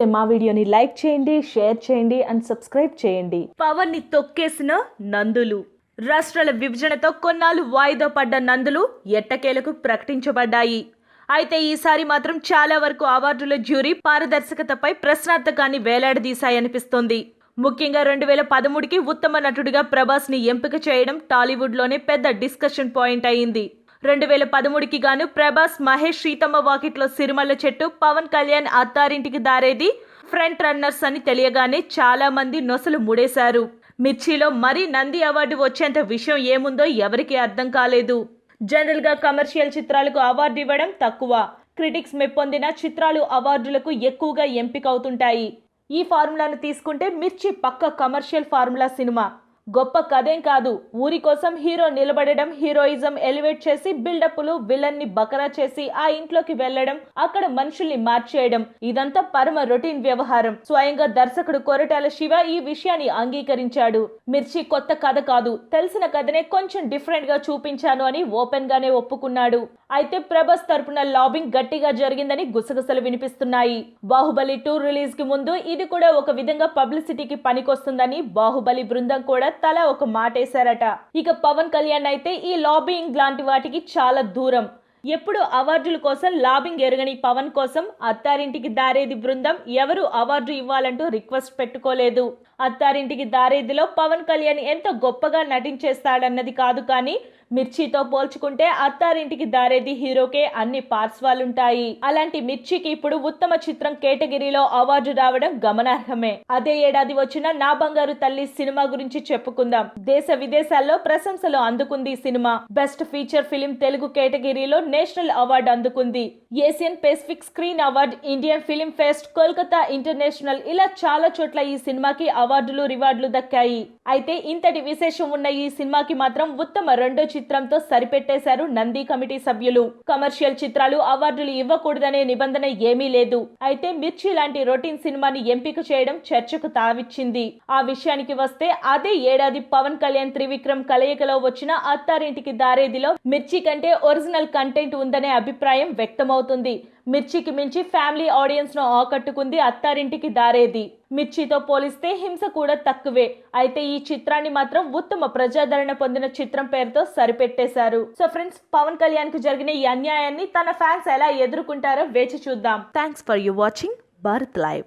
మా వీడియోని లైక్ చేయండి షేర్ చేయండి అండ్ సబ్స్క్రైబ్ చేయండి. పవన్ని తొక్కేసిన నందులు. రాష్ట్రాల విభజనతో కొన్నాళ్ళు వాయిదా పడ్డ నందులు ఎట్టకేలకు ప్రకటించబడ్డాయి. అయితే ఈసారి మాత్రం చాలా వరకు అవార్డుల జ్యూరీ పారదర్శకతపై ప్రశ్నార్థకాన్ని వేలాడదీశాయనిపిస్తోంది. ముఖ్యంగా రెండు వేల పదమూడుకి ఉత్తమ నటుడిగా ప్రభాస్ని ఎంపిక చేయడం టాలీవుడ్లోనే పెద్ద డిస్కషన్ పాయింట్ అయింది. రెండు వేల పదమూడుకి గాను ప్రభాస్ మహేష్ సీతమ్మ వాకిట్లో సిరిమల్ల చెట్టు పవన్ కళ్యాణ్ అత్తారింటికి దారేది. ఫ్రంట్ రన్నర్స్ అని తెలియగానే చాలా మంది నొసలు ముడేశారు. మిర్చిలో మరీ నంది అవార్డు వచ్చేంత విషయం ఏముందో ఎవరికీ అర్థం కాలేదు. జనరల్గా కమర్షియల్ చిత్రాలకు అవార్డు ఇవ్వడం తక్కువ. క్రిటిక్స్ మెప్పొందిన చిత్రాలు అవార్డులకు ఎక్కువగా ఎంపిక అవుతుంటాయి ఈ ఫార్ములాను తీసుకుంటే మిర్చి పక్క కమర్షియల్ ఫార్ములా సినిమా. గొప్ప కథేం కాదు. ఊరి కోసం హీరో నిలబడడం హీరోయిజం ఎలివేట్ చేసి బిల్డప్లు విలన్ని బకరా చేసి ఆ ఇంట్లోకి వెళ్ళడం అక్కడ మనుషుల్ని మార్చేయడం. ఇదంతా పరమ రొటీన్ వ్యవహారం. స్వయంగా దర్శకుడు కొరటాల శివ ఈ విషయాన్ని అంగీకరించాడు. మిర్చి కొత్త కథ కాదు. తెలిసిన కథనే కొంచెం డిఫరెంట్గా చూపించాను అని ఓపెన్ గానే ఒప్పుకున్నాడు. అయితే ప్రభాస్ తరపున లాబింగ్ గట్టిగా జరిగిందని గుసగుసలు వినిపిస్తున్నాయి. బాహుబలి టూ రిలీజ్కి ముందు ఇది కూడా ఒక విధంగా పబ్లిసిటీకి పనికొస్తుందని బాహుబలి బృందం కూడా తల ఒక మాటేశారట. ఇక పవన్ కళ్యాణ్ అయితే ఈ లాబింగ్ లాంటి వాటికి చాలా దూరం. ఎప్పుడు అవార్డుల కోసం లాబింగ్ ఎరగని పవన్ కోసం అత్తారింటికి దారేది బృందం ఎవరు అవార్డు ఇవ్వాలంటూ రిక్వెస్ట్ పెట్టుకోలేదు. అత్తారింటికి దారేదిలో పవన్ కళ్యాణ్ ఎంత గొప్పగా నటించేస్తాడన్నది కాదు కానీ మిర్చితో పోల్చుకుంటే అత్తారింటికి దారేది హీరోకే అన్ని పార్శ్వాలుంటాయి అలాంటి మిర్చికి ఇప్పుడు ఉత్తమ చిత్రం కేటగిరీలో అవార్డు రావడం గమనార్హమే. అదే ఏడాది వచ్చిన నా బంగారు తల్లి సినిమా గురించి చెప్పుకుందాం. దేశ విదేశాల్లో ప్రశంసలు అందుకుంది ఈ సినిమా. బెస్ట్ ఫీచర్ ఫిలిం తెలుగు కేటగిరీలో నేషనల్ అవార్డు అందుకుంది. Asian Pacific screen award Indian film fest Kolkata international ఇలా చాలా చోట్ల ఈ సినిమాకి అవార్డులు రివార్డులు దక్కాయి. అయితే ఇంతటి విశేషం ఉన్న ఈ సినిమాకి మాత్రం ఉత్తమ రెండో చిత్రంతో సరిపెట్టేశారు నంది కమిటీ సభ్యులు. కమర్షియల్ చిత్రాలు అవార్డులు ఇవ్వకూడదనే నిబంధన ఏమీ లేదు. అయితే మిర్చి లాంటి రొటీన్ సినిమాని ఎంపిక చేయడం చర్చకు తావిచ్చింది. ఆ విషయానికి వస్తే అదే ఏడాది పవన్ కళ్యాణ్ త్రివిక్రమ్ కలయికలో వచ్చిన అత్తారింటికి దారేదిలో మిర్చి కంటే ఒరిజినల్ కంటెంట్ ఉందనే అభిప్రాయం వ్యక్తమవుతుంది. మిర్చికి మించి ఫ్యామిలీ ఆడియన్స్ను ఆకట్టుకుంది అత్తారింటికి దారేది. మిర్చితో పోలిస్తే హింస కూడా తక్కువే. అయితే ఈ చిత్రాన్ని మాత్రం ఉత్తమ ప్రజాదరణ పొందిన చిత్రం పేరుతో సరిపెట్టేశారు. సో ఫ్రెండ్స్ పవన్ కళ్యాణ్కు జరిగిన ఈ అన్యాయాన్ని తన ఫ్యాన్స్ ఎలా ఎదుర్కొంటారో వేచి చూద్దాం. Thanks for you watching Bharat live